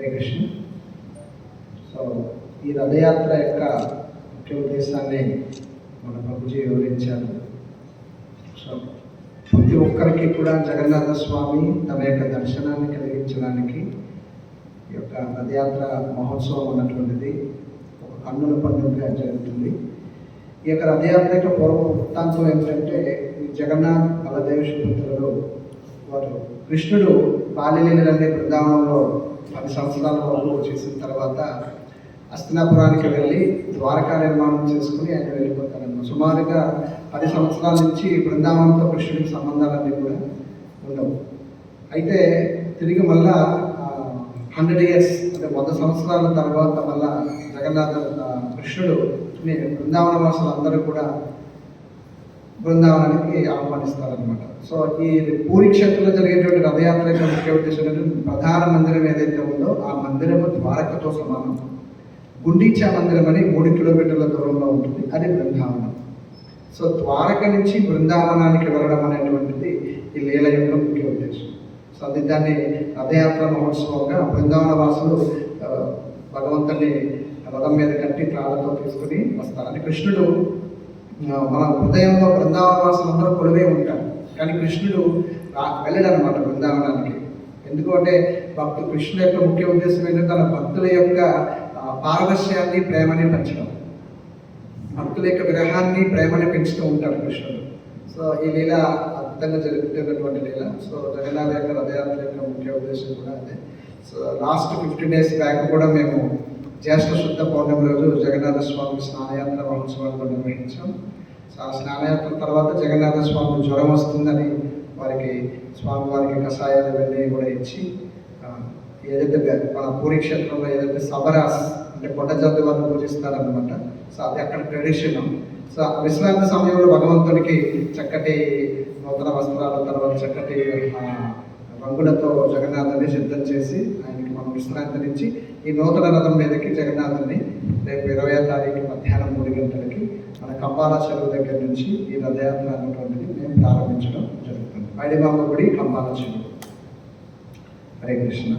Hare Krishna so ఈ రథయాత్ర యొక్క ముఖ్య ఉద్దేశాన్ని మన ప్రభుజీ వివరించారు. సో ప్రతి ఒక్కరికి కూడా జగన్నాథ స్వామి తన యొక్క దర్శనాన్ని కలిగించడానికి ఈ యొక్క రథయాత్ర మహోత్సవం ఉన్నటువంటిది ఒక కన్నుల పండుగగా జరుగుతుంది. ఈ యొక్క రథయాత్ర యొక్క పూర్వ వృత్తాంతం ఏంటంటే జగన్నాథ్ బలదేవ సుపుత్రులు వారు కృష్ణుడు బాల్యలీలనే బృందావనంలో పది సంవత్సరాల వరకు చేసిన తర్వాత అస్తినాపురానికి వెళ్ళి ద్వారకా నిర్మాణం చేసుకుని ఆయన వెళ్ళిపోతారన్నమాట. సుమారుగా పది సంవత్సరాల నుంచి బృందావనంతో కృష్ణుడికి సంబంధాలన్నీ కూడా ఉండవు. అయితే తిరిగి మళ్ళా హండ్రెడ్ ఇయర్స్ అంటే వంద సంవత్సరాల తర్వాత మళ్ళా జగన్నాథ కృష్ణుడు బృందావన వాసులు అందరూ కూడా బృందావనానికి ఆహ్వానిస్తారనమాట సో ఈ పూరి క్షేత్రంలో జరిగేటువంటి రథయాత్ర యొక్క ముఖ్య ఉద్దేశం ఏంటంటే ప్రధాన మందిరం ఏదైతే ఉందో ఆ మందిరము ద్వారకతో సమానం. గుండీచా మందిరం అని మూడు కిలోమీటర్ల దూరంలో ఉంటుంది. అది బృందావనం. సో ద్వారక నుంచి బృందావనానికి వెళ్ళడం అనేటువంటిది ఈ లీల యొక్క ముఖ్య ఉద్దేశం. సో అది దాన్ని రథయాత్ర మహోత్సవంగా బృందావన వాసులు భగవంతుని రథం మీద కట్టి ప్రాణంతో తీసుకుని వస్తారు. కృష్ణుడు మన హృదయంలో బృందావన అందరూ కొలువే ఉంటారు. కానీ కృష్ణుడు వెళ్ళడనమాట బృందావనానికి. ఎందుకంటే భక్తు కృష్ణుడు యొక్క ముఖ్య ఉద్దేశం ఏంటంటే తన భక్తుల యొక్క పారదర్శ్యాన్ని పారవశ్యాన్ని ప్రేమని పెంచడం. భక్తుల యొక్క విరహాన్ని ప్రేమని పెంచుతూ ఉంటాడు కృష్ణుడు. సో ఈ లీల అద్భుతంగా జరుగుతున్నటువంటి లీల. సో జగన్నాథ్ యొక్క రథయాత్ర యొక్క ముఖ్య ఉద్దేశం కూడా అదే. So last fifteen days back కూడా మేము జ్యేష్ఠ శుద్ధ పౌర్ణమి రోజు జగన్నాథ స్వామి స్నానయాత్ర మహోత్సవాలు కూడా నిర్వహించాం. సో ఆ స్నానయాత్ర తర్వాత జగన్నాథ స్వామి జ్వరం వస్తుందని వారికి స్వామి వారికి కషాయాలు ఇవన్నీ కూడా ఇచ్చి ఏదైతే మన పూరి క్షేత్రంలో ఏదైతే సబరాస్ అంటే కొండ జాతి వారిని పూజిస్తారనమాట సో అది అక్కడ ట్రెడిషన్ సో ఆ విశ్రాంతి సమయంలో భగవంతుడికి చక్కటి నూతన వస్త్రాల తర్వాత చక్కటి రంగులతో జగన్నాథుని సిద్ధం చేసి ఆయనకి మనం విశ్రాంతినిచ్చి ఈ నూతన రథం మీదకి జగన్నాథుని రేపు ఇరవై తారీఖు మధ్యాహ్నం మూడు గంటలకి మన కంబాల చెరువు దగ్గర నుంచి ఈ రథయాత్ర అనేటువంటిది మేము ప్రారంభించడం జరుగుతుంది. పైడిమామ గుడి కంబాల చెరువు. హరే కృష్ణ.